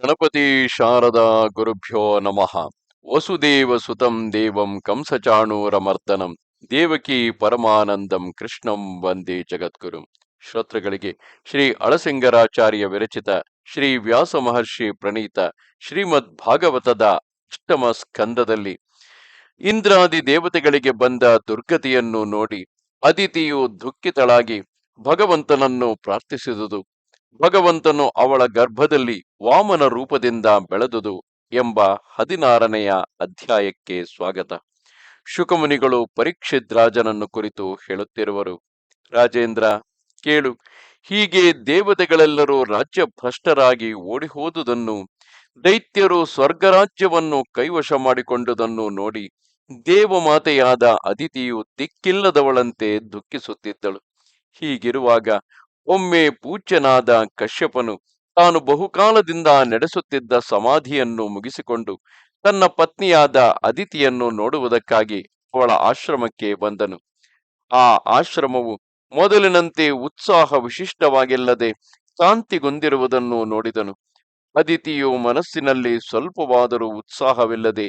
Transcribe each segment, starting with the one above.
ಗಣಪತಿ ಶಾರದಾ ಗುರುಭ್ಯೋ ನಮಃ. ವಸುದೇವ ಸುತಂ ದೇವಂ ಕಂಸಚಾಣೂರಮರ್ದನಂ. ದೇವಕಿ ಪರಮಾನಂದಂ ಕೃಷ್ಣಂ ವಂದೇ ಜಗದ್ಗುರು. ಶ್ರೋತೃಗಳಿಗೆ ಶ್ರೀ ಅಳಸಿಂಗರಾಚಾರ್ಯ ವಿರಚಿತ ಶ್ರೀ ವ್ಯಾಸ ಮಹರ್ಷಿ ಪ್ರಣೀತ ಶ್ರೀಮದ್ ಭಾಗವತದ ಅಷ್ಟಮ ಸ್ಕಂದದಲ್ಲಿ ಇಂದ್ರಾದಿ ದೇವತೆಗಳಿಗೆ ಬಂದ ದುರ್ಗತಿಯನ್ನು ನೋಡಿ ಅದಿತಿಯು ದುಃಖಿತಳಾಗಿ ಭಗವಂತನನ್ನು ಪ್ರಾರ್ಥಿಸಿದುದು. ಭಗವಂತನು ಅವಳ ಗರ್ಭದಲ್ಲಿ ವಾಮನ ರೂಪದಿಂದ ಬೆಳೆದುದು ಎಂಬ ಹದಿನಾರನೆಯ ಅಧ್ಯಾಯಕ್ಕೆ ಸ್ವಾಗತ. ಶುಕಮುನಿಗಳು ಪರೀಕ್ಷಿತ್ ರಾಜನನ್ನು ಕುರಿತು ಹೇಳುತ್ತಿರುವರು. ರಾಜೇಂದ್ರ, ಕೇಳು, ಹೀಗೆ ದೇವತೆಗಳೆಲ್ಲರೂ ರಾಜ್ಯ ಭ್ರಷ್ಟರಾಗಿ ಓಡಿಹೋದುದನ್ನು, ದೈತ್ಯರು ಸ್ವರ್ಗರಾಜ್ಯವನ್ನು ಕೈವಶ ಮಾಡಿಕೊಂಡುದನ್ನು ನೋಡಿ ದೇವಮಾತೆಯಾದ ಅದಿತಿಯು ದಿಕ್ಕಿಲ್ಲದವಳಂತೆ ದುಃಖಿಸುತ್ತಿದ್ದಳು. ಹೀಗಿರುವಾಗ ಒಮ್ಮೆ ಪೂಜ್ಯನಾದ ಕಶ್ಯಪನು ತಾನು ಬಹುಕಾಲದಿಂದ ನಡೆಸುತ್ತಿದ್ದ ಸಮಾಧಿಯನ್ನು ಮುಗಿಸಿಕೊಂಡು ತನ್ನ ಪತ್ನಿಯಾದ ಅದಿತಿಯನ್ನು ನೋಡುವುದಕ್ಕಾಗಿ ಅವಳ ಆಶ್ರಮಕ್ಕೆ ಬಂದನು. ಆ ಆಶ್ರಮವು ಮೊದಲಿನಂತೆ ಉತ್ಸಾಹ ವಿಶಿಷ್ಟವಾಗಿಲ್ಲದೆ ಶಾಂತಿಗೊಂದಿರುವುದನ್ನು ನೋಡಿದನು. ಅದಿತಿಯು ಮನಸ್ಸಿನಲ್ಲಿ ಸ್ವಲ್ಪವಾದರೂ ಉತ್ಸಾಹವಿಲ್ಲದೆ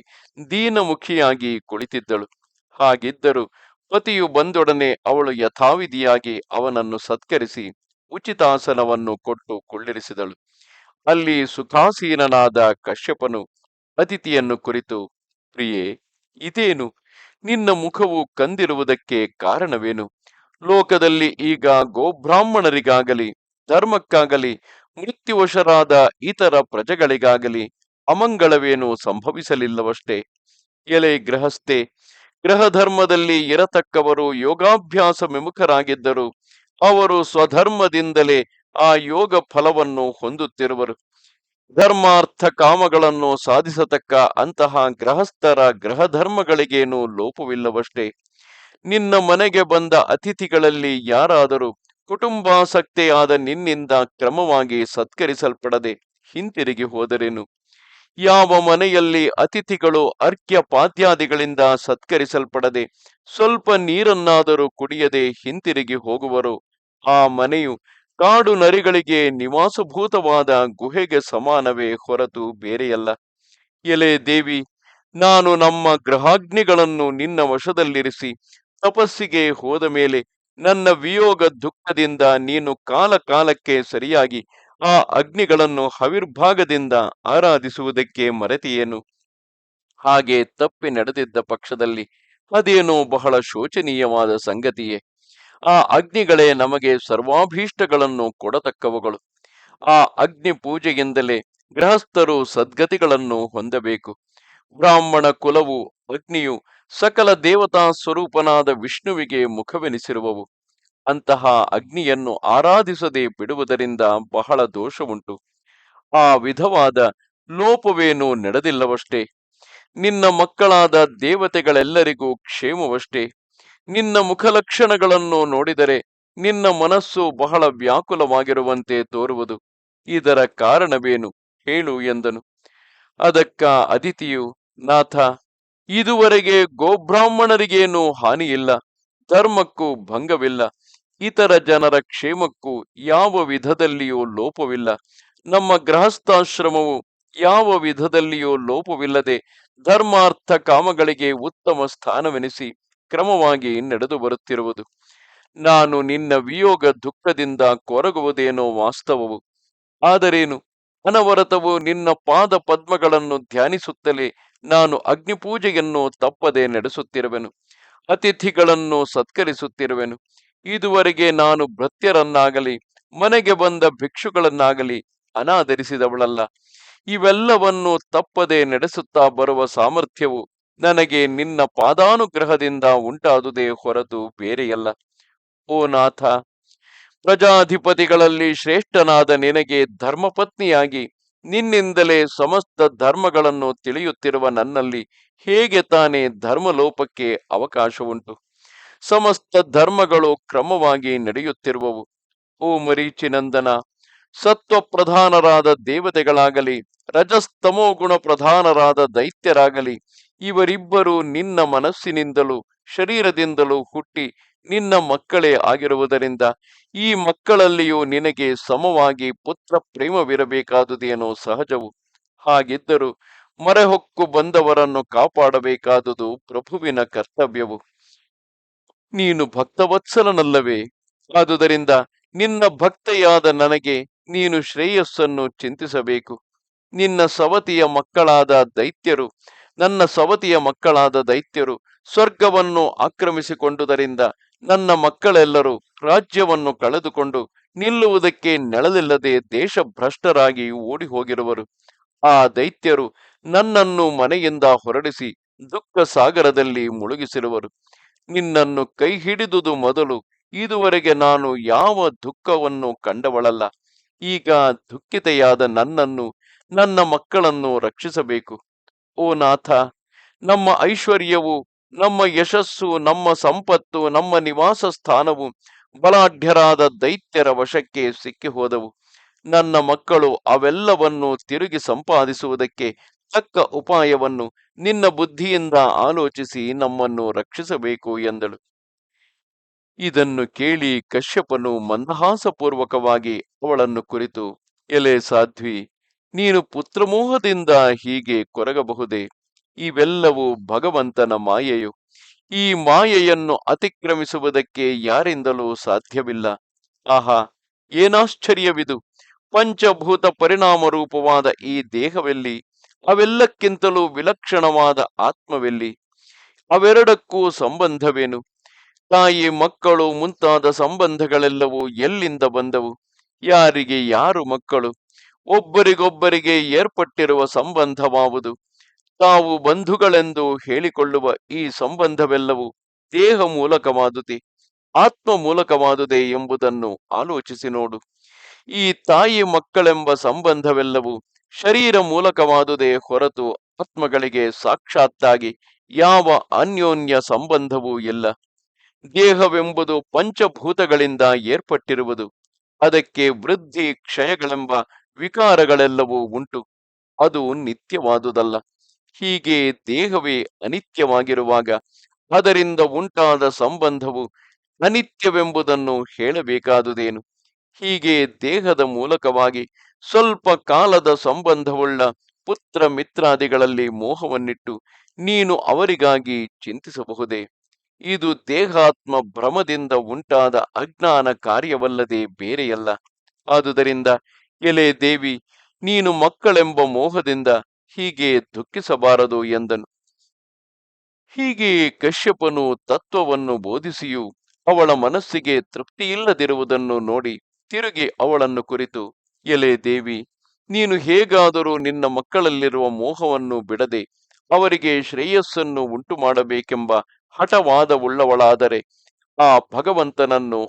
ದೀನಮುಖಿಯಾಗಿ ಕುಳಿತಿದ್ದಳು. ಹಾಗಿದ್ದರೂ ಪತಿಯು ಬಂದೊಡನೆ ಅವಳು ಯಥಾವಿಧಿಯಾಗಿ ಅವನನ್ನು ಸತ್ಕರಿಸಿ ಉಚಿತಾಸನವನ್ನು ಕೊಟ್ಟು ಕುಳ್ಳಿರಿಸಿದಳು. ಅಲ್ಲಿ ಸುಖಾಸೀನನಾದ ಕಶ್ಯಪನು ಅತಿಥಿಯನ್ನು ಕುರಿತು, ಪ್ರಿಯೆ, ಇದೇನು? ನಿನ್ನ ಮುಖವು ಕಂದಿರುವುದಕ್ಕೆ ಕಾರಣವೇನು? ಲೋಕದಲ್ಲಿ ಈಗ ಗೋಬ್ರಾಹ್ಮಣರಿಗಾಗಲಿ, ಧರ್ಮಕ್ಕಾಗಲಿ, ಮೃತ್ಯುವಶರಾದ ಇತರ ಪ್ರಜೆಗಳಿಗಾಗಲಿ ಅಮಂಗಳವೇನು ಸಂಭವಿಸಲಿಲ್ಲವಷ್ಟೇ. ಎಲೆ ಗೃಹಸ್ಥೆ ಗೃಹ ಧರ್ಮದಲ್ಲಿ ಇರತಕ್ಕವರು ಯೋಗಾಭ್ಯಾಸ ವಿಮುಖರಾಗಿದ್ದರು ಅವರು ಸ್ವಧರ್ಮದಿಂದಲೇ ಆ ಯೋಗ ಫಲವನ್ನು ಹೊಂದುತ್ತಿರುವರು. ಧರ್ಮಾರ್ಥ ಕಾಮಗಳನ್ನು ಸಾಧಿಸತಕ್ಕ ಅಂತಹ ಗೃಹಸ್ಥರ ಗ್ರಹ ಧರ್ಮಗಳಿಗೇನು ಲೋಪವಿಲ್ಲವಷ್ಟೇ. ನಿನ್ನ ಮನೆಗೆ ಬಂದ ಅತಿಥಿಗಳಲ್ಲಿ ಯಾರಾದರೂ ಕುಟುಂಬಾಸಕ್ತೆಯಾದ ನಿನ್ನಿಂದ ಕ್ರಮವಾಗಿ ಸತ್ಕರಿಸಲ್ಪಡದೆ ಹಿಂತಿರುಗಿ ಹೋದರೇನು? ಯಾವ ಮನೆಯಲ್ಲಿ ಅತಿಥಿಗಳು ಅರ್ಕ್ಯ ಪಾದ್ಯಾದಿಗಳಿಂದ ಸತ್ಕರಿಸಲ್ಪಡದೆ ಸ್ವಲ್ಪ ನೀರನ್ನಾದರೂ ಕುಡಿಯದೆ ಹಿಂತಿರುಗಿ ಹೋಗುವರು. ಆ ಮನೆಯು ಕಾಡು ನರಿಗಳಿಗೆ ನಿವಾಸಭೂತವಾದ ಗುಹೆಗೆ ಸಮಾನವೇ ಹೊರತು ಬೇರೆಯಲ್ಲ. ಎಲೆ ದೇವಿ, ನಾನು ನಮ್ಮ ಗ್ರಹಾಗ್ನಿಗಳನ್ನು ನಿನ್ನ ವಶದಲ್ಲಿರಿಸಿ ತಪಸ್ಸಿಗೆ ಹೋದ ಮೇಲೆ ನನ್ನ ವಿಯೋಗ ದುಃಖದಿಂದ ನೀನು ಕಾಲ ಕಾಲಕ್ಕೆ ಸರಿಯಾಗಿ ಆ ಅಗ್ನಿಗಳನ್ನು ಹವಿರ್ಭಾಗದಿಂದ ಆರಾಧಿಸುವುದಕ್ಕೆ ಮರೆತಿಯೇನು? ಹಾಗೆ ತಪ್ಪಿ ನಡೆದಿದ್ದ ಪಕ್ಷದಲ್ಲಿ ಅದೇನೋ ಬಹಳ ಶೋಚನೀಯವಾದ ಸಂಗತಿಯೇ. ಆ ಅಗ್ನಿಗಳೇ ನಮಗೆ ಸರ್ವಾಭೀಷ್ಟಗಳನ್ನು ಕೊಡತಕ್ಕವುಗಳು. ಆ ಅಗ್ನಿ ಪೂಜೆಯಿಂದಲೇ ಗೃಹಸ್ಥರು ಸದ್ಗತಿಗಳನ್ನು ಹೊಂದಬೇಕು. ಬ್ರಾಹ್ಮಣ ಕುಲವು ಅಗ್ನಿಯು ಸಕಲ ದೇವತಾ ಸ್ವರೂಪನಾದ ವಿಷ್ಣುವಿಗೆ ಮುಖವೆನಿಸಿರುವವು. ಅಂತಹ ಅಗ್ನಿಯನ್ನು ಆರಾಧಿಸದೆ ಬಿಡುವುದರಿಂದ ಬಹಳ ದೋಷವುಂಟು. ಆ ವಿಧವಾದ ಲೋಪವೇನೂ ನಡೆದಿಲ್ಲವಷ್ಟೇ. ನಿನ್ನ ಮಕ್ಕಳಾದ ದೇವತೆಗಳೆಲ್ಲರಿಗೂ ಕ್ಷೇಮವಷ್ಟೇ. ನಿನ್ನ ಮುಖಲಕ್ಷಣಗಳನ್ನು ನೋಡಿದರೆ ನಿನ್ನ ಮನಸ್ಸು ಬಹಳ ವ್ಯಾಕುಲವಾಗಿರುವಂತೆ ತೋರುವುದು. ಇದರ ಕಾರಣವೇನು? ಹೇಳು ಎಂದನು. ಅದಕ್ಕ ಅದಿತಿಯು, ನಾಥ, ಇದುವರೆಗೆ ಗೋಬ್ರಾಹ್ಮಣರಿಗೇನೂ ಹಾನಿಯಿಲ್ಲ. ಧರ್ಮಕ್ಕೂ ಭಂಗವಿಲ್ಲ. ಇತರ ಜನರ ಕ್ಷೇಮಕ್ಕೂ ಯಾವ ವಿಧದಲ್ಲಿಯೂ ಲೋಪವಿಲ್ಲ. ನಮ್ಮ ಗೃಹಸ್ಥಾಶ್ರಮವು ಯಾವ ವಿಧದಲ್ಲಿಯೂ ಲೋಪವಿಲ್ಲದೆ ಧರ್ಮಾರ್ಥ ಕಾಮಗಳಿಗೆ ಉತ್ತಮ ಸ್ಥಾನವೆನಿಸಿ ಕ್ರಮವಾಗಿ ನಡೆದು ಬರುತ್ತಿರುವುದು. ನಾನು ನಿನ್ನ ವಿಯೋಗ ದುಃಖದಿಂದ ಕೊರಗುವುದೇನೋ ವಾಸ್ತವವು. ಆದರೇನು? ಅನವರತವು ನಿನ್ನ ಪಾದ ಪದ್ಮಗಳನ್ನು ಧ್ಯಾನಿಸುತ್ತಲೇ ನಾನು ಅಗ್ನಿಪೂಜೆಯನ್ನು ತಪ್ಪದೆ ನಡೆಸುತ್ತಿರುವೆನು. ಅತಿಥಿಗಳನ್ನು ಸತ್ಕರಿಸುತ್ತಿರುವೆನು. ಇದುವರೆಗೆ ನಾನು ಭೃತ್ಯರನ್ನಾಗಲಿ, ಮನೆಗೆ ಬಂದ ಭಿಕ್ಷುಗಳನ್ನಾಗಲಿ ಅನಾದರಿಸಿದವಳಲ್ಲ. ಇವೆಲ್ಲವನ್ನು ತಪ್ಪದೆ ನಡೆಸುತ್ತಾ ಬರುವ ಸಾಮರ್ಥ್ಯವು ನನಗೆ ನಿನ್ನ ಪಾದಾನುಗ್ರಹದಿಂದ ಉಂಟಾದುದೇ ಹೊರತು ಬೇರೆಯಲ್ಲ. ಓ ನಾಥ, ಪ್ರಜಾಧಿಪತಿಗಳಲ್ಲಿ ಶ್ರೇಷ್ಠನಾದ ನಿನಗೆ ಧರ್ಮಪತ್ನಿಯಾಗಿ ನಿನ್ನಿಂದಲೇ ಸಮಸ್ತ ಧರ್ಮಗಳನ್ನು ತಿಳಿಯುತ್ತಿರುವ ನನ್ನಲ್ಲಿ ಹೇಗೆ ತಾನೇ ಧರ್ಮಲೋಪಕ್ಕೆ ಅವಕಾಶವುಂಟು? ಸಮಸ್ತ ಧರ್ಮಗಳು ಕ್ರಮವಾಗಿ ನಡೆಯುತ್ತಿರುವವು. ಓ ಮರೀಚಿನಂದನ ಸತ್ವ ಪ್ರಧಾನರಾದ ದೇವತೆಗಳಾಗಲಿ, ರಜಸ್ತಮೋ ಗುಣ ಪ್ರಧಾನರಾದ ದೈತ್ಯರಾಗಲಿ, ಇವರಿಬ್ಬರು ನಿನ್ನ ಮನಸ್ಸಿನಿಂದಲೂ ಶರೀರದಿಂದಲೂ ಹುಟ್ಟಿ ನಿನ್ನ ಮಕ್ಕಳೇ ಆಗಿರುವುದರಿಂದ ಈ ಮಕ್ಕಳಲ್ಲಿಯೂ ನಿನಗೆ ಸಮವಾಗಿ ಪುತ್ರ ಪ್ರೇಮವಿರಬೇಕಾದುದೇನೋ ಸಹಜವು. ಹಾಗಿದ್ದರೂ ಮರೆಹೊಕ್ಕು ಬಂದವರನ್ನು ಕಾಪಾಡಬೇಕಾದುದು ಪ್ರಭುವಿನ ಕರ್ತವ್ಯವು. ನೀನು ಭಕ್ತವತ್ಸಲನಲ್ಲವೇ? ಆದುದರಿಂದ ನಿನ್ನ ಭಕ್ತೆಯಾದ ನನಗೆ ನೀನು ಶ್ರೇಯಸ್ಸನ್ನು ಚಿಂತಿಸಬೇಕು. ನಿನ್ನ ಸವತಿಯ ಮಕ್ಕಳಾದ ದೈತ್ಯರು, ನನ್ನ ಸವತಿಯ ಮಕ್ಕಳಾದ ದೈತ್ಯರು ಸ್ವರ್ಗವನ್ನು ಆಕ್ರಮಿಸಿಕೊಂಡುದರಿಂದ ನನ್ನ ಮಕ್ಕಳೆಲ್ಲರೂ ರಾಜ್ಯವನ್ನು ಕಳೆದುಕೊಂಡು ನಿಲ್ಲುವುದಕ್ಕೆ ನೆಳಲಿಲ್ಲದೆ ದೇಶಭ್ರಷ್ಟರಾಗಿ ಓಡಿ ಹೋಗಿರುವರು ಆ ದೈತ್ಯರು ನನ್ನನ್ನು ಮನೆಯಿಂದ ಹೊರಡಿಸಿ ದುಃಖ ಸಾಗರದಲ್ಲಿ ಮುಳುಗಿಸಿರುವರು. ನಿನ್ನನ್ನು ಕೈ ಹಿಡಿದುದು ಮೊದಲು ಇದುವರೆಗೆ ನಾನು ಯಾವ ದುಃಖವನ್ನು ಕಂಡವಳಲ್ಲ. ಈಗ ದುಃಖಿತೆಯಾದ ನನ್ನನ್ನು, ನನ್ನ ಮಕ್ಕಳನ್ನು ರಕ್ಷಿಸಬೇಕು. ಓ ನಾಥ, ನಮ್ಮ ಐಶ್ವರ್ಯವು, ನಮ್ಮ ಯಶಸ್ಸು, ನಮ್ಮ ಸಂಪತ್ತು, ನಮ್ಮ ನಿವಾಸ ಸ್ಥಾನವು ಬಲಾಢ್ಯರಾದ ದೈತ್ಯರ ವಶಕ್ಕೆ ಸಿಕ್ಕಿ ಹೋದವು ನನ್ನ ಮಕ್ಕಳು ಅವೆಲ್ಲವನ್ನು ತಿರುಗಿ ಸಂಪಾದಿಸುವುದಕ್ಕೆ ತಕ್ಕ ಉಪಾಯವನ್ನು ನಿನ್ನ ಬುದ್ಧಿಯಿಂದ ಆಲೋಚಿಸಿ ನಮ್ಮನ್ನು ರಕ್ಷಿಸಬೇಕು ಎಂದಳು. ಇದನ್ನು ಕೇಳಿ ಕಶ್ಯಪನು ಮಂದಹಾಸಪೂರ್ವಕವಾಗಿ ಅವಳನ್ನು ಕುರಿತು, ಎಲೆ ಸಾಧ್ವಿ, ನೀನು ಪುತ್ರಮೋಹದಿಂದ ಹೀಗೆ ಕೊರಗಬಹುದೇ? ಇವೆಲ್ಲವೂ ಭಗವಂತನ ಮಾಯೆಯು. ಈ ಮಾಯೆಯನ್ನು ಅತಿಕ್ರಮಿಸುವುದಕ್ಕೆ ಯಾರಿಂದಲೂ ಸಾಧ್ಯವಿಲ್ಲ. ಆಹಾ, ಏನಾಶ್ಚರ್ಯವಿದು! ಪಂಚಭೂತ ಪರಿಣಾಮ ರೂಪವಾದ ಈ ದೇಹವೆಲ್ಲಿ ಅವೆಲ್ಲಕ್ಕಿಂತಲೂ ವಿಲಕ್ಷಣವಾದ ಆತ್ಮವೆಲ್ಲಿ? ಅವೆರಡಕ್ಕೂ ಸಂಬಂಧವೇನು? ತಾಯಿ, ಮಕ್ಕಳು ಮುಂತಾದ ಸಂಬಂಧಗಳೆಲ್ಲವೂ ಎಲ್ಲಿಂದ ಬಂದವು? ಯಾರಿಗೆ ಯಾರು ಮಕ್ಕಳು? ಒಬ್ಬರಿಗೊಬ್ಬರಿಗೆ ಏರ್ಪಟ್ಟಿರುವ ಸಂಬಂಧವಾವುದು? ತಾವು ಬಂಧುಗಳೆಂದು ಹೇಳಿಕೊಳ್ಳುವ ಈ ಸಂಬಂಧವೆಲ್ಲವೂ ದೇಹ ಮೂಲಕವಾದುದೇ, ಆತ್ಮ ಮೂಲಕವಾದುದೇ ಎಂಬುದನ್ನು ಆಲೋಚಿಸಿ ನೋಡು. ಈ ತಾಯಿ ಮಕ್ಕಳೆಂಬ ಸಂಬಂಧವೆಲ್ಲವೂ ಶರೀರ ಮೂಲಕವಾದುದೇ ಹೊರತು ಆತ್ಮಗಳಿಗೆ ಸಾಕ್ಷಾತ್ತಾಗಿ ಯಾವ ಅನ್ಯೋನ್ಯ ಸಂಬಂಧವೂ ಇಲ್ಲ. ದೇಹವೆಂಬುದು ಪಂಚಭೂತಗಳಿಂದ ಏರ್ಪಟ್ಟಿರುವುದು. ಅದಕ್ಕೆ ವೃದ್ಧಿ ಕ್ಷಯಗಳೆಂಬ ವಿಕಾರಗಳೆಲ್ಲವೂ ಉಂಟು. ಅದು ನಿತ್ಯವಾದುದಲ್ಲ. ಹೀಗೆ ದೇಹವೇ ಅನಿತ್ಯವಾಗಿರುವಾಗ ಅದರಿಂದ ಉಂಟಾದ ಸಂಬಂಧವು ಅನಿತ್ಯವೆಂಬುದನ್ನು ಹೇಳಬೇಕಾದುದೇನು? ಹೀಗೆ ದೇಹದ ಮೂಲಕವಾಗಿ ಸ್ವಲ್ಪ ಕಾಲದ ಸಂಬಂಧವುಳ್ಳ ಪುತ್ರ ಮಿತ್ರಾದಿಗಳಲ್ಲಿ ಮೋಹವನ್ನಿಟ್ಟು ನೀನು ಅವರಿಗಾಗಿ ಚಿಂತಿಸಬಹುದೇ? ಇದು ದೇಹಾತ್ಮ ಭ್ರಮದಿಂದ ಉಂಟಾದ ಅಜ್ಞಾನ ಕಾರ್ಯವಲ್ಲದೆ ಬೇರೆಯಲ್ಲ. ಆದುದರಿಂದ, ಎಲೆ ದೇವಿ, ನೀನು ಮಕ್ಕಳೆಂಬ ಮೋಹದಿಂದ ಹೀಗೆ ದುಃಖಿಸಬಾರದು ಎಂದನು. ಹೀಗೆ ಕಶ್ಯಪನು ತತ್ವವನ್ನು ಬೋಧಿಸಿಯೂ ಅವಳ ಮನಸ್ಸಿಗೆ ತೃಪ್ತಿಯಿಲ್ಲದಿರುವುದನ್ನು ನೋಡಿ ತಿರುಗಿ ಅವಳನ್ನು ಕುರಿತು ಎಲೆ ದೇವಿ, ನೀನು ಹೇಗಾದರೂ ನಿನ್ನ ಮಕ್ಕಳಲ್ಲಿರುವ ಮೋಹವನ್ನು ಬಿಡದೆ ಅವರಿಗೆ ಶ್ರೇಯಸ್ಸನ್ನು ಉಂಟು ಮಾಡಬೇಕೆಂಬ ಹಠವಾದವುಳ್ಳವಳಾದರೆ ಆ ಭಗವಂತನನ್ನು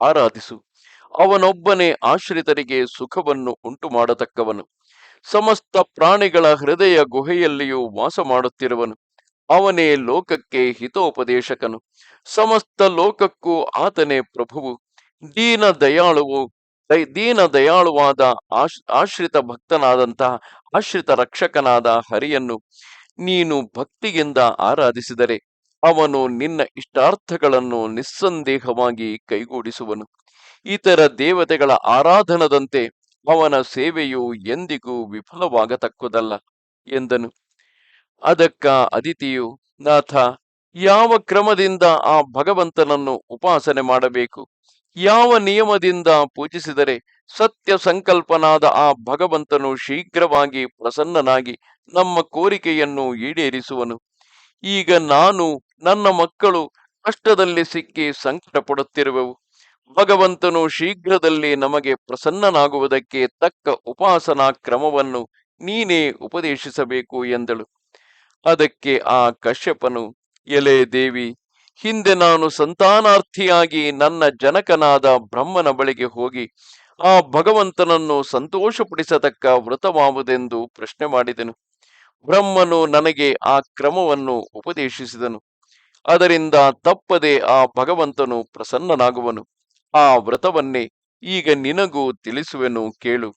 ಆರಾಧಿಸು. ಅವನೊಬ್ಬನೇ ಆಶ್ರಿತರಿಗೆ ಸುಖವನ್ನು ಉಂಟು ಮಾಡತಕ್ಕವನು ಸಮಸ್ತ ಪ್ರಾಣಿಗಳ ಹೃದಯ ಗುಹೆಯಲ್ಲಿಯೂ ವಾಸ ಮಾಡುತ್ತಿರುವನು ಅವನೇ ಲೋಕಕ್ಕೆ ಹಿತೋಪದೇಶಕನು. ಸಮಸ್ತ ಲೋಕಕ್ಕೂ ಆತನೇ ಪ್ರಭುವು. ದೀನ ದಯಾಳುವು ದೀನ ದಯಾಳುವಾದ ಆಶ್, ಆಶ್ರಿತ ಭಕ್ತನಾದಂತಹ ಆಶ್ರಿತ ರಕ್ಷಕನಾದ ಹರಿಯನ್ನು ನೀನು ಭಕ್ತಿಯಿಂದ ಆರಾಧಿಸಿದರೆ ಅವನು ನಿನ್ನ ಇಷ್ಟಾರ್ಥಗಳನ್ನು ನಿಸ್ಸಂದೇಹವಾಗಿ ಕೈಗೂಡಿಸುವನು. ಇತರ ದೇವತೆಗಳ ಆರಾಧನದಂತೆ ಅವನ ಸೇವೆಯು ಎಂದಿಗೂ ವಿಫಲವಾಗತಕ್ಕುದಲ್ಲ ಎಂದನು. ಅದಕ್ಕ ಅದಿತಿಯು, ನಾಥ, ಯಾವ ಕ್ರಮದಿಂದ ಆ ಭಗವಂತನನ್ನು ಉಪಾಸನೆ ಮಾಡಬೇಕು? ಯಾವ ನಿಯಮದಿಂದ ಪೂಜಿಸಿದರೆ ಸತ್ಯ ಸಂಕಲ್ಪನಾದ ಆ ಭಗವಂತನು ಶೀಘ್ರವಾಗಿ ಪ್ರಸನ್ನನಾಗಿ ನಮ್ಮ ಕೋರಿಕೆಯನ್ನು ಈಡೇರಿಸುವನು. ಈಗ ನಾನು ನನ್ನ ಮಕ್ಕಳು ಕಷ್ಟದಲ್ಲಿ ಸಿಕ್ಕಿ ಸಂಕಟ ಪಡುತ್ತಿರುವೆವು ಭಗವಂತನು ಶೀಘ್ರದಲ್ಲಿ ನಮಗೆ ಪ್ರಸನ್ನನಾಗುವುದಕ್ಕೆ ತಕ್ಕ ಉಪಾಸನಾ ಕ್ರಮವನ್ನು ನೀನೇ ಉಪದೇಶಿಸಬೇಕು ಎಂದಳು. ಅದಕ್ಕೆ ಆ ಕಶ್ಯಪನು, ಎಲೆ ದೇವಿ ಹಿಂದೆ ನಾನು ಸಂತಾನಾರ್ಥಿಯಾಗಿ ನನ್ನ ಜನಕನಾದ ಬ್ರಹ್ಮನ ಬಳಿಗೆ ಹೋಗಿ ಆ ಭಗವಂತನನ್ನು ಸಂತೋಷಪಡಿಸತಕ್ಕ ವ್ರತವಾವುದೆಂದು ಪ್ರಶ್ನೆ ಮಾಡಿದೆನು. ಬ್ರಹ್ಮನು ನನಗೆ ಆ ಕ್ರಮವನ್ನು ಉಪದೇಶಿಸಿದನು. ಅದರಿಂದ ತಪ್ಪದೆ ಆ ಭಗವಂತನು ಪ್ರಸನ್ನನಾಗುವನು. ಆ ವ್ರತವನ್ನೇ ಈಗ ನಿನಗೂ ತಿಳಿಸುವೆನು ಕೇಳು.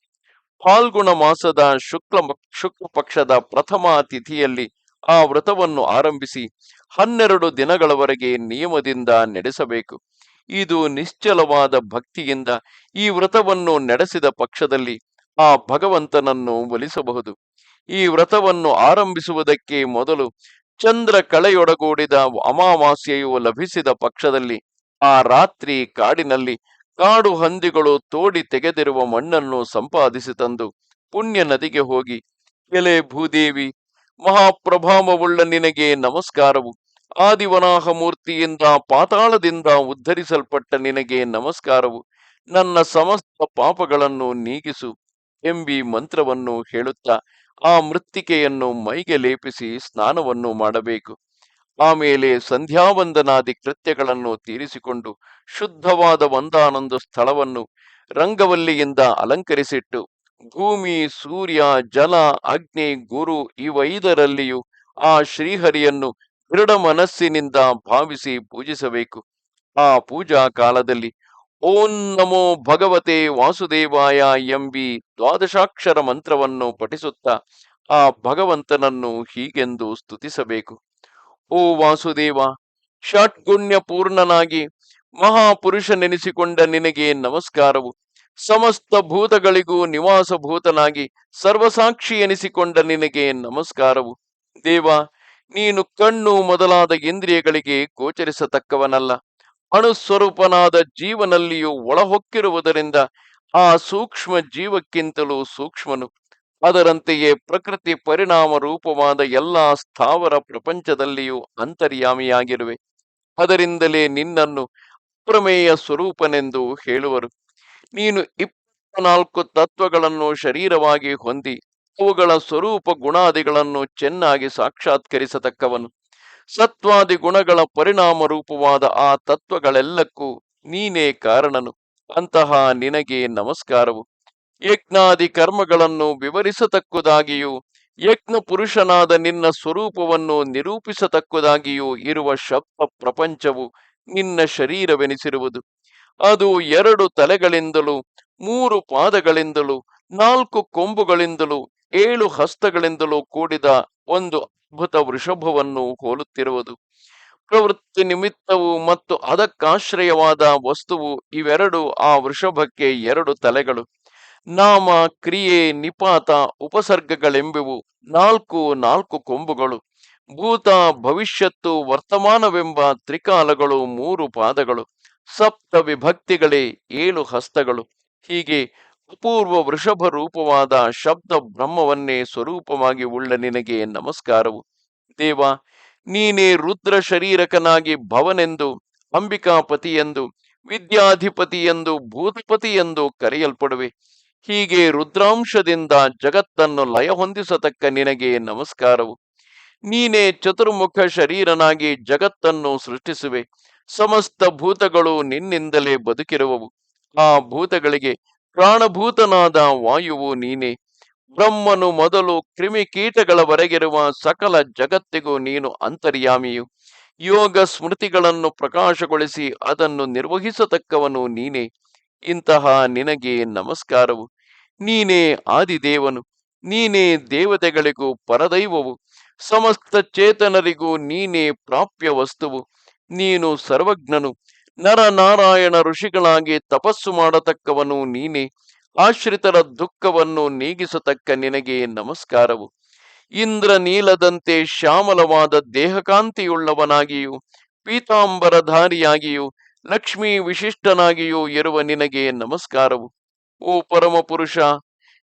ಫಾಲ್ಗುಣ ಮಾಸದ ಶುಕ್ಲ ಶುಕ್ಲ ಪಕ್ಷದ ಪ್ರಥಮ ತಿಥಿಯಲ್ಲಿ ಆ ವ್ರತವನ್ನು ಆರಂಭಿಸಿ ಹನ್ನೆರಡು ದಿನಗಳವರೆಗೆ ನಿಯಮದಿಂದ ನಡೆಸಬೇಕು. ಇದು ನಿಶ್ಚಲವಾದ ಭಕ್ತಿಯಿಂದ ಈ ವ್ರತವನ್ನು ನಡೆಸಿದ ಪಕ್ಷದಲ್ಲಿ ಆ ಭಗವಂತನನ್ನು ಒಲಿಸಬಹುದು. ಈ ವ್ರತವನ್ನು ಆರಂಭಿಸುವುದಕ್ಕೆ ಮೊದಲು ಚಂದ್ರ ಕಳೆಯೊಡಗೂಡಿದ ಅಮಾವಾಸ್ಯೆಯು ಲಭಿಸಿದ ಪಕ್ಷದಲ್ಲಿ ಆ ರಾತ್ರಿ ಕಾಡಿನಲ್ಲಿ ಕಾಡು ಹಂದಿಗಳು ತೋಡಿ ತೆಗೆದಿರುವ ಮಣ್ಣನ್ನು ಸಂಪಾದಿಸಿ ತಂದು ಪುಣ್ಯ ನದಿಗೆ ಹೋಗಿ, ಎಲೆ ಭೂದೇವಿ ಮಹಾಪ್ರಭಾವವುಳ್ಳ ನಿನಗೆ ನಮಸ್ಕಾರವು. ಆದಿವನಾಹ ಮೂರ್ತಿಯಿಂದ ಪಾತಾಳದಿಂದ ಉದ್ಧರಿಸಲ್ಪಟ್ಟ ನಿನಗೆ ನಮಸ್ಕಾರವು. ನನ್ನ ಸಮಸ್ತ ಪಾಪಗಳನ್ನು ನೀಗಿಸು ಎಂಬಿ ಮಂತ್ರವನ್ನು ಹೇಳುತ್ತಾ, ಆ ಮೃತ್ತಿಕೆಯನ್ನು ಮೈಗೆ ಲೇಪಿಸಿ ಸ್ನಾನವನ್ನು ಮಾಡಬೇಕು. ಆಮೇಲೆ ಸಂಧ್ಯಾವಂದನಾದಿ ಕೃತ್ಯಗಳನ್ನು ತೀರಿಸಿಕೊಂಡು ಶುದ್ಧವಾದ ಒಂದಾನೊಂದು ಸ್ಥಳವನ್ನು ರಂಗವಲ್ಲಿಯಿಂದ ಅಲಂಕರಿಸಿಟ್ಟು, ಭೂಮಿ, ಸೂರ್ಯ, ಜಲ, ಅಗ್ನಿ, ಗುರು ಇವೈದರಲ್ಲಿಯೂ ಆ ಶ್ರೀಹರಿಯನ್ನು ದೃಢ ಮನಸ್ಸಿನಿಂದ ಭಾವಿಸಿ ಪೂಜಿಸಬೇಕು. ಆ ಪೂಜಾ ಕಾಲದಲ್ಲಿ ಓಂ ನಮೋ ಭಗವತೆ ವಾಸುದೇವಾಯ ಎಂಬಿ ದ್ವಾದಶಾಕ್ಷರ ಮಂತ್ರವನ್ನು ಪಠಿಸುತ್ತಾ ಆ ಭಗವಂತನನ್ನು ಹೀಗೆಂದು ಸ್ತುತಿಸಬೇಕು. ಓ ವಾಸುದೇವ, ಷಟ್ಗುಣ್ಯ ಪೂರ್ಣನಾಗಿ ಮಹಾಪುರುಷನೆನಿಸಿಕೊಂಡ ನಿನಗೆ ನಮಸ್ಕಾರವು. ಸಮಸ್ತ ಭೂತಗಳಿಗೂ ನಿವಾಸಭೂತನಾಗಿ ಸರ್ವಸಾಕ್ಷಿ ಎನಿಸಿಕೊಂಡ ನಿನಗೆ ನಮಸ್ಕಾರವು. ದೇವ ನೀನು ಕಣ್ಣು ಮೊದಲಾದ ಇಂದ್ರಿಯಗಳಿಗೆ ಗೋಚರಿಸತಕ್ಕವನಲ್ಲ. ಅಣುಸ್ವರೂಪನಾದ ಜೀವನಲ್ಲಿಯೂ ಒಳಹೊಕ್ಕಿರುವುದರಿಂದ ಆ ಸೂಕ್ಷ್ಮ ಜೀವಕ್ಕಿಂತಲೂ ಸೂಕ್ಷ್ಮನು. ಅದರಂತೆಯೇ ಪ್ರಕೃತಿ ಪರಿಣಾಮ ರೂಪವಾದ ಎಲ್ಲಾ ಸ್ಥಾವರ ಪ್ರಪಂಚದಲ್ಲಿಯೂ ಅಂತರ್ಯಾಮಿಯಾಗಿರುವೆ. ಅದರಿಂದಲೇ ನಿನ್ನನ್ನು ಅಪ್ರಮೇಯ ಸ್ವರೂಪನೆಂದು ಹೇಳುವರು. ನೀನು ಇಪ್ಪತ್ನಾಲ್ಕು ತತ್ವಗಳನ್ನು ಶರೀರವಾಗಿ ಹೊಂದಿ ಅವುಗಳ ಸ್ವರೂಪ ಗುಣಾದಿಗಳನ್ನು ಚೆನ್ನಾಗಿ ಸಾಕ್ಷಾತ್ಕರಿಸತಕ್ಕವನು. ಸತ್ವಾದಿ ಗುಣಗಳ ಪರಿಣಾಮ ರೂಪವಾದ ಆ ತತ್ವಗಳೆಲ್ಲಕ್ಕೂ ನೀನೇ ಕಾರಣನು. ಅಂತಹ ನಿನಗೆ ನಮಸ್ಕಾರವು. ಯಜ್ಞಾದಿ ಕರ್ಮಗಳನ್ನು ವಿವರಿಸತಕ್ಕುದಾಗಿಯೂ, ಯಜ್ಞ ಪುರುಷನಾದ ನಿನ್ನ ಸ್ವರೂಪವನ್ನು ನಿರೂಪಿಸತಕ್ಕುದಾಗಿಯೂ ಇರುವ ಶಬ್ದ ಪ್ರಪಂಚವು ನಿನ್ನ ಶರೀರವೆನಿಸಿರುವುದು. ಅದು ಎರಡು ತಲೆಗಳಿಂದಲೂ, ಮೂರು ಪಾದಗಳಿಂದಲೂ, ನಾಲ್ಕು ಕೊಂಬುಗಳಿಂದಲೂ ಏಳು ಹಸ್ತಗಳಿಂದಲೂ ಕೂಡಿದ ಒಂದು ಅದ್ಭುತ ವೃಷಭವನ್ನು ಹೋಲುತ್ತಿರುವುದು. ಪ್ರವೃತ್ತಿ ನಿಮಿತ್ತವು ಮತ್ತು ಅದಕ್ಕಾಶ್ರಯವಾದ ವಸ್ತುವು ಇವೆರಡು ಆ ವೃಷಭಕ್ಕೆ ಎರಡು ತಲೆಗಳು. ನಾಮ, ಕ್ರಿಯೆ, ನಿಪಾತ, ಉಪಸರ್ಗಗಳೆಂಬಿವು ನಾಲ್ಕು ನಾಲ್ಕು ಕೊಂಬುಗಳು. ಭೂತ, ಭವಿಷ್ಯತ್ತು, ವರ್ತಮಾನವೆಂಬ ತ್ರಿಕಾಲಗಳು ಮೂರು ಪಾದಗಳು. ಸಪ್ತ ವಿಭಕ್ತಿಗಳೇ ಏಳು ಹಸ್ತಗಳು. ಹೀಗೆ ಅಪೂರ್ವ ವೃಷಭ ರೂಪವಾದ ಶಬ್ದ ಬ್ರಹ್ಮವನ್ನೇ ಸ್ವರೂಪವಾಗಿ ಉಳ್ಳ ನಿನಗೆ ನಮಸ್ಕಾರವು. ದೇವ, ನೀನೇ ರುದ್ರ ಶರೀರಕನಾಗಿ ಭವನೆಂದು ಅಂಬಿಕಾಪತಿ ಎಂದು ವಿದ್ಯಾಧಿಪತಿ ಎಂದು ಭೂತಪತಿ ಎಂದು ಕರೆಯಲ್ಪಡುವೆ. ಹೀಗೆ ರುದ್ರಾಂಶದಿಂದ ಜಗತ್ತನ್ನು ಲಯ ಹೊಂದಿಸತಕ್ಕ ನಿನಗೆ ನಮಸ್ಕಾರವು. ನೀನೇ ಚತುರ್ಮುಖ ಶರೀರನಾಗಿ ಜಗತ್ತನ್ನು ಸೃಷ್ಟಿಸುವೆ. ಸಮಸ್ತ ಭೂತಗಳು ನಿನ್ನಿಂದಲೇ ಬದುಕಿರುವವು. ಆ ಭೂತಗಳಿಗೆ ಪ್ರಾಣಭೂತನಾದ ವಾಯುವು ನೀನೆ. ಬ್ರಹ್ಮನು ಮೊದಲು ಕ್ರಿಮಿಕೀಟಗಳವರೆಗಿರುವ ಸಕಲ ಜಗತ್ತಿಗೂ ನೀನು ಅಂತರ್ಯಾಮಿಯು. ಯೋಗ ಸ್ಮೃತಿಗಳನ್ನು ಪ್ರಕಾಶಗೊಳಿಸಿ ಅದನ್ನು ನಿರ್ವಹಿಸತಕ್ಕವನು ನೀನೆ. ಇಂತಹ ನಿನಗೆ ನಮಸ್ಕಾರವು. ನೀನೇ ಆದಿದೇವನು. ನೀನೇ ದೇವತೆಗಳಿಗೂ ಪರದೈವವು. ಸಮಸ್ತ ಚೇತನರಿಗೂ ನೀನೇ ಪ್ರಾಪ್ಯ ವಸ್ತುವು ನೀನು ಸರ್ವಜ್ಞನು. ನರನಾರಾಯಣ ಋಷಿಗಳಾಗಿ ತಪಸ್ಸು ಮಾಡತಕ್ಕವನು ನೀನೇ. ಆಶ್ರಿತರ ದುಃಖವನ್ನು ನೀಗಿಸತಕ್ಕ ನಿನಗೆ ನಮಸ್ಕಾರವು. ಇಂದ್ರ ನೀಲದಂತೆ ಶ್ಯಾಮಲವಾದ ದೇಹಕಾಂತಿಯುಳ್ಳವನಾಗಿಯೂ, ಪೀತಾಂಬರಧಾರಿಯಾಗಿಯೂ, ಲಕ್ಷ್ಮೀ ವಿಶಿಷ್ಟನಾಗಿಯೂ ಇರುವ ನಿನಗೆ ನಮಸ್ಕಾರವು. ಓ ಪರಮಪುರುಷ,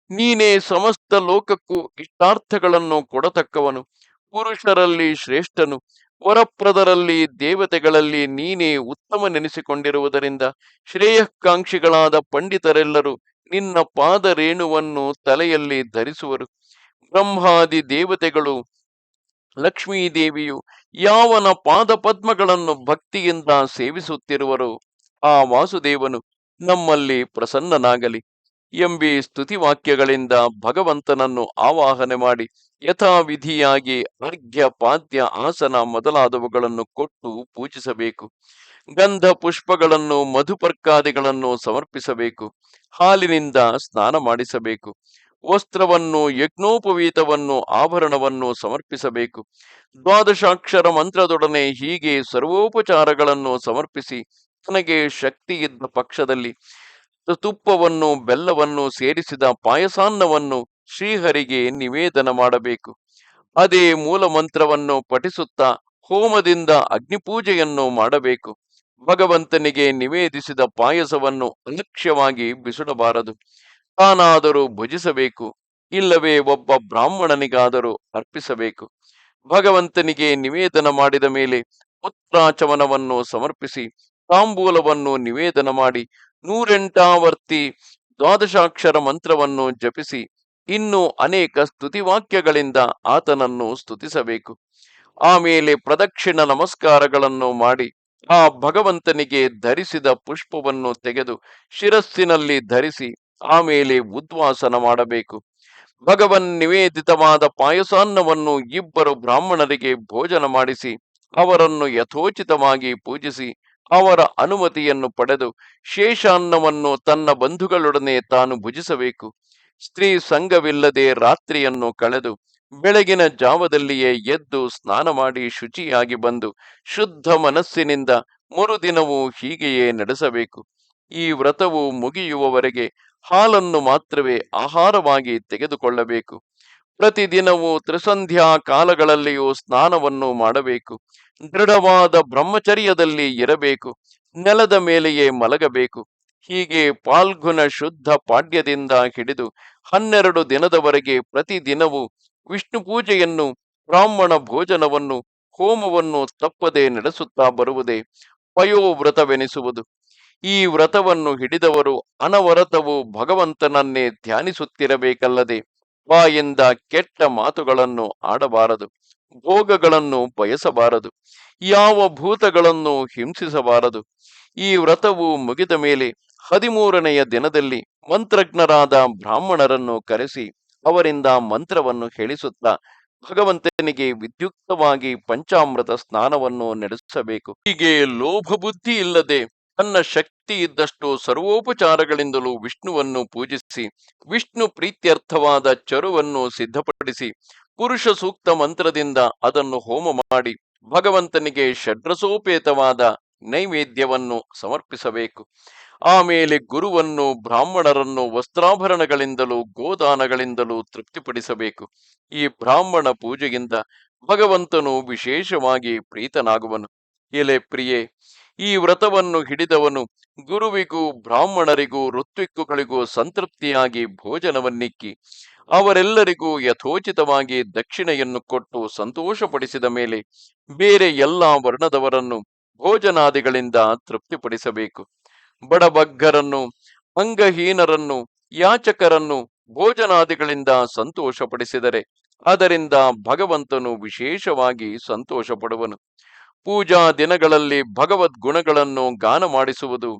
ನೀನೇ ಸಮಸ್ತ ಲೋಕಕ್ಕೂ ಇಷ್ಟಾರ್ಥಗಳನ್ನು ಕೊಡತಕ್ಕವನು. ಪುರುಷರಲ್ಲಿ ಶ್ರೇಷ್ಠನು. ವರಪ್ರದರಲ್ಲಿ ದೇವತೆಗಳಲ್ಲಿ ನೀನೇ ಉತ್ತಮನೆನಿಸಿಕೊಂಡಿರುವುದರಿಂದ ಶ್ರೇಯಃಕಾಂಕ್ಷಿಗಳಾದ ಪಂಡಿತರೆಲ್ಲರೂ ನಿನ್ನ ಪಾದ ರೇಣುವನ್ನು ತಲೆಯಲ್ಲಿ ಧರಿಸುವರು. ಬ್ರಹ್ಮಾದಿ ದೇವತೆಗಳು, ಲಕ್ಷ್ಮೀದೇವಿಯು ಯಾವನ ಪಾದ ಪದ್ಮಗಳನ್ನು ಭಕ್ತಿಯಿಂದ ಸೇವಿಸುತ್ತಿರುವರು ಆ ವಾಸುದೇವನು ನಮ್ಮಲ್ಲಿ ಪ್ರಸನ್ನನಾಗಲಿ. ಎಂಬಿ ಸ್ತುತಿವಾಕ್ಯಗಳಿಂದ ಭಗವಂತನನ್ನು ಆವಾಹನೆ ಮಾಡಿ ಯಥಾವಿಧಿಯಾಗಿ ಅರ್ಘ್ಯ ಪಾದ್ಯ ಆಸನ ಮೊದಲಾದವುಗಳನ್ನು ಕೊಟ್ಟು ಪೂಜಿಸಬೇಕು. ಗಂಧ ಪುಷ್ಪಗಳನ್ನು, ಮಧುಪರ್ಕಾದಿಗಳನ್ನು ಸಮರ್ಪಿಸಬೇಕು. ಹಾಲಿನಿಂದ ಸ್ನಾನ ಮಾಡಿಸಬೇಕು. ವಸ್ತ್ರವನ್ನು, ಯಜ್ಞೋಪವೀತವನ್ನು, ಆಭರಣವನ್ನು ಸಮರ್ಪಿಸಬೇಕು. ದ್ವಾದಶಾಕ್ಷರ ಮಂತ್ರದೊಡನೆ ಹೀಗೆ ಸರ್ವೋಪಚಾರಗಳನ್ನು ಸಮರ್ಪಿಸಿ ತನಗೆ ಶಕ್ತಿ ಇದ್ದ ಪಕ್ಷದಲ್ಲಿ ತುಪ್ಪವನ್ನು, ಬೆಲ್ಲವನ್ನು ಸೇರಿಸಿದ ಪಾಯಸಾನ್ನವನ್ನು ಶ್ರೀಹರಿಗೆ ನಿವೇದನ ಮಾಡಬೇಕು. ಅದೇ ಮೂಲ ಮಂತ್ರವನ್ನು ಪಠಿಸುತ್ತಾ ಹೋಮದಿಂದ ಅಗ್ನಿಪೂಜೆಯನ್ನು ಮಾಡಬೇಕು. ಭಗವಂತನಿಗೆ ನಿವೇದಿಸಿದ ಪಾಯಸವನ್ನು ಅಲಕ್ಷ್ಯವಾಗಿ ಬಿಸುಡಬಾರದು. ತಾನಾದರೂ ಭುಜಿಸಬೇಕು. ಇಲ್ಲವೇ ಒಬ್ಬ ಬ್ರಾಹ್ಮಣನಿಗಾದರೂ ಅರ್ಪಿಸಬೇಕು. ಭಗವಂತನಿಗೆ ನಿವೇದನ ಮಾಡಿದ ಮೇಲೆ ಪುತ್ರಾಚಮನವನ್ನು ಸಮರ್ಪಿಸಿ ತಾಂಬೂಲವನ್ನು ನಿವೇದನ ಮಾಡಿ ನೂರೆಂಟಾವರ್ತಿ ದ್ವಾದಶಾಕ್ಷರ ಮಂತ್ರವನ್ನು ಜಪಿಸಿ ಇನ್ನು ಅನೇಕ ಸ್ತುತಿವಾಕ್ಯಗಳಿಂದ ಆತನನ್ನು ಸ್ತುತಿಸಬೇಕು. ಆಮೇಲೆ ಪ್ರದಕ್ಷಿಣ ನಮಸ್ಕಾರಗಳನ್ನು ಮಾಡಿ, ಆ ಭಗವಂತನಿಗೆ ಧರಿಸಿದ ಪುಷ್ಪವನ್ನು ತೆಗೆದು ಶಿರಸ್ಸಿನಲ್ಲಿ ಧರಿಸಿ ಆಮೇಲೆ ಉದ್ವಾಸನ ಮಾಡಬೇಕು. ಭಗವನ್ ನಿವೇದಿತವಾದ ಪಾಯಸಾನ್ನವನ್ನು ಇಬ್ಬರು ಬ್ರಾಹ್ಮಣರಿಗೆ ಭೋಜನ ಮಾಡಿಸಿ, ಅವರನ್ನು ಯಥೋಚಿತವಾಗಿ ಪೂಜಿಸಿ, ಅವರ ಅನುಮತಿಯನ್ನು ಪಡೆದು, ಶೇಷಾನ್ನವನ್ನು ತನ್ನ ಬಂಧುಗಳೊಡನೆ ತಾನು ಭುಜಿಸಬೇಕು. ಸ್ತ್ರೀ ಸಂಘವಿಲ್ಲದೆ ರಾತ್ರಿಯನ್ನು ಕಳೆದು ಬೆಳಗಿನ ಜಾವದಲ್ಲಿಯೇ ಎದ್ದು ಸ್ನಾನ ಮಾಡಿ ಶುಚಿಯಾಗಿ ಬಂದು ಶುದ್ಧ ಮನಸ್ಸಿನಿಂದ ಮರುದಿನವೂ ಹೀಗೆಯೇ ನಡೆಸಬೇಕು. ಈ ವ್ರತವು ಮುಗಿಯುವವರೆಗೆ ಹಾಲನ್ನು ಮಾತ್ರವೇ ಆಹಾರವಾಗಿ ತೆಗೆದುಕೊಳ್ಳಬೇಕು. ಪ್ರತಿದಿನವೂ ತ್ರಿಸಂಧ್ಯಾ ಕಾಲಗಳಲ್ಲಿಯೂ ಸ್ನಾನವನ್ನು ಮಾಡಬೇಕು. ದೃಢವಾದ ಬ್ರಹ್ಮಚರ್ಯದಲ್ಲಿ ಇರಬೇಕು. ನೆಲದ ಮೇಲೆಯೇ ಮಲಗಬೇಕು. ಹೀಗೆ ಪಾಲ್ಗುಣ ಶುದ್ಧ ಪಾಡ್ಯದಿಂದ ಹಿಡಿದು ಹನ್ನೆರಡು ದಿನದವರೆಗೆ ಪ್ರತಿದಿನವೂ ವಿಷ್ಣು ಪೂಜೆಯನ್ನು, ಬ್ರಾಹ್ಮಣ ಭೋಜನವನ್ನು, ಹೋಮವನ್ನು ತಪ್ಪದೆ ನಡೆಸುತ್ತಾ ಬರುವುದೇ ಪಯೋವ್ರತವೆನಿಸುವುದು. ಈ ವ್ರತವನ್ನು ಹಿಡಿದವರು ಅನವರತವು ಭಗವಂತನನ್ನೇ ಧ್ಯಾನಿಸುತ್ತಿರಬೇಕಲ್ಲದೆ ಬಾಯಿಂದ ಕೆಟ್ಟ ಮಾತುಗಳನ್ನು ಆಡಬಾರದು, ಭೋಗಗಳನ್ನು ಬಯಸಬಾರದು, ಯಾವ ಭೂತಗಳನ್ನು ಹಿಂಸಿಸಬಾರದು. ಈ ವ್ರತವು ಮುಗಿದ ಮೇಲೆ ಹದಿಮೂರನೆಯ ದಿನದಲ್ಲಿ ಮಂತ್ರಜ್ಞರಾದ ಬ್ರಾಹ್ಮಣರನ್ನು ಕರೆಸಿ ಅವರಿಂದ ಮಂತ್ರವನ್ನು ಹೇಳಿಸುತ್ತಾ ಭಗವಂತನಿಗೆ ವಿದ್ಯುಕ್ತವಾಗಿ ಪಂಚಾಮೃತ ಸ್ನಾನವನ್ನು ನಡೆಸಬೇಕು. ಹೀಗೆ ಲೋಭ ಬುದ್ಧಿ ಇಲ್ಲದೆ ತನ್ನ ಶಕ್ತಿ ಇದ್ದಷ್ಟು ಸರ್ವೋಪಚಾರಗಳಿಂದಲೂ ವಿಷ್ಣುವನ್ನು ಪೂಜಿಸಿ, ವಿಷ್ಣು ಪ್ರೀತ್ಯರ್ಥವಾದ ಚರುವನ್ನು ಸಿದ್ಧಪಡಿಸಿ, ಪುರುಷ ಸೂಕ್ತ ಮಂತ್ರದಿಂದ ಅದನ್ನು ಹೋಮ ಮಾಡಿ ಭಗವಂತನಿಗೆ ಷಡ್ರಸೋಪೇತವಾದ ನೈವೇದ್ಯವನ್ನು ಸಮರ್ಪಿಸಬೇಕು. ಆಮೇಲೆ ಗುರುವನ್ನು, ಬ್ರಾಹ್ಮಣರನ್ನು ವಸ್ತ್ರಾಭರಣಗಳಿಂದಲೂ ಗೋದಾನಗಳಿಂದಲೂ ತೃಪ್ತಿಪಡಿಸಬೇಕು. ಈ ಬ್ರಾಹ್ಮಣ ಪೂಜೆಯಿಂದ ಭಗವಂತನು ವಿಶೇಷವಾಗಿ ಪ್ರೀತನಾಗುವನು. ಎಲೆ ಪ್ರಿಯೆ, ಈ ವ್ರತವನ್ನು ಹಿಡಿದವನು ಗುರುವಿಗೂ, ಬ್ರಾಹ್ಮಣರಿಗೂ, ಋತ್ವಿಕ್ಕುಗಳಿಗೂ ಸಂತೃಪ್ತಿಯಾಗಿ ಭೋಜನವನ್ನಿಕ್ಕಿ, ಅವರೆಲ್ಲರಿಗೂ ಯಥೋಚಿತವಾಗಿ ದಕ್ಷಿಣೆಯನ್ನು ಕೊಟ್ಟು ಸಂತೋಷಪಡಿಸಿದ ಮೇಲೆ ಬೇರೆ ಎಲ್ಲಾ ವರ್ಣದವರನ್ನು ಭೋಜನಾದಿಗಳಿಂದ ತೃಪ್ತಿಪಡಿಸಬೇಕು. ಬಡಬಗ್ಗರನ್ನು ಅಂಗಹೀನರನ್ನು, ಯಾಚಕರನ್ನು ಭೋಜನಾದಿಗಳಿಂದ ಸಂತೋಷಪಡಿಸಿದರೆ ಅದರಿಂದ ಭಗವಂತನು ವಿಶೇಷವಾಗಿ ಸಂತೋಷ ಪಡುವನು ಪೂಜಾ ದಿನಗಳಲ್ಲಿ ಭಗವದ್ ಗುಣಗಳನ್ನು ಗಾನ ಮಾಡಿಸುವುದು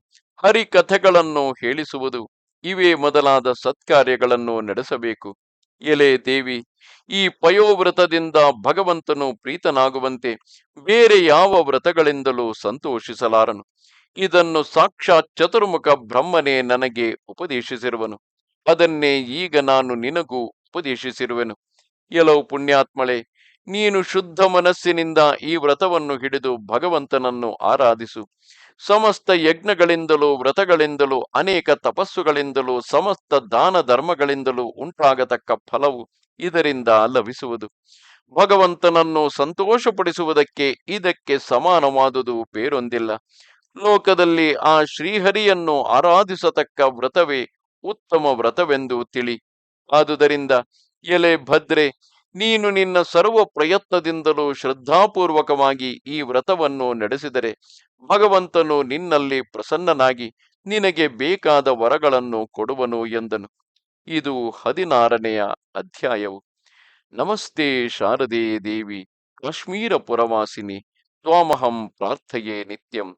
ಹರಿಕಥೆಗಳನ್ನು ಹೇಳಿಸುವುದು, ಇವೇ ಮೊದಲಾದ ಸತ್ಕಾರ್ಯಗಳನ್ನು ನಡೆಸಬೇಕು. ಎಲೆ ದೇವಿ, ಈ ಪಯೋವ್ರತದಿಂದ ಭಗವಂತನು ಪ್ರೀತನಾಗುವಂತೆ ಬೇರೆ ಯಾವ ವ್ರತಗಳಿಂದಲೂ ಸಂತೋಷಿಸಲಾರನು. ಇದನ್ನು ಸಾಕ್ಷಾತ್ ಚತುರ್ಮುಖ ಬ್ರಹ್ಮನೇ ನನಗೆ ಉಪದೇಶಿಸಿರುವನು. ಅದನ್ನೇ ಈಗ ನಾನು ನಿನಗೂ ಉಪದೇಶಿಸಿರುವೆನು. ಎಲವು ಪುಣ್ಯಾತ್ಮಳೆ, ನೀನು ಶುದ್ಧ ಮನಸ್ಸಿನಿಂದ ಈ ವ್ರತವನ್ನು ಹಿಡಿದು ಭಗವಂತನನ್ನು ಆರಾಧಿಸು. ಸಮಸ್ತ ಯಜ್ಞಗಳಿಂದಲೂ, ವ್ರತಗಳಿಂದಲೂ, ಅನೇಕ ತಪಸ್ಸುಗಳಿಂದಲೂ, ಸಮಸ್ತ ದಾನ ಧರ್ಮಗಳಿಂದಲೂ ಉಂಟಾಗತಕ್ಕ ಫಲವು ಇದರಿಂದ ಲಭಿಸುವುದು. ಭಗವಂತನನ್ನು ಸಂತೋಷಪಡಿಸುವುದಕ್ಕೆ ಇದಕ್ಕೆ ಸಮಾನವಾದುದು ಬೇರೊಂದಿಲ್ಲ. ಲೋಕದಲ್ಲಿ ಆ ಶ್ರೀಹರಿಯನ್ನು ಆರಾಧಿಸತಕ್ಕ ವ್ರತವೇ ಉತ್ತಮ ವ್ರತವೆಂದು ತಿಳಿ. ಆದುದರಿಂದ, ಎಲೆ ಭದ್ರೆ, ನೀನು ನಿನ್ನ ಸರ್ವ ಪ್ರಯತ್ನದಿಂದಲೂ ಶ್ರದ್ಧಾಪೂರ್ವಕವಾಗಿ ಈ ವ್ರತವನ್ನು ನಡೆಸಿದರೆ ಭಗವಂತನು ನಿನ್ನಲ್ಲಿ ಪ್ರಸನ್ನನಾಗಿ ನಿನಗೆ ಬೇಕಾದ ವರಗಳನ್ನು ಕೊಡುವನು ಎಂದನು. ಇದು ಹದಿನಾರನೆಯ ಅಧ್ಯಾಯವು. ನಮಸ್ತೆ ಶಾರದೆ ದೇವಿ, ಕಾಶ್ಮೀರ ಪುರವಾಸಿನಿ, ತ್ವಾಮಹಂ ಪ್ರಾರ್ಥೆಯೇ ನಿತ್ಯಂ.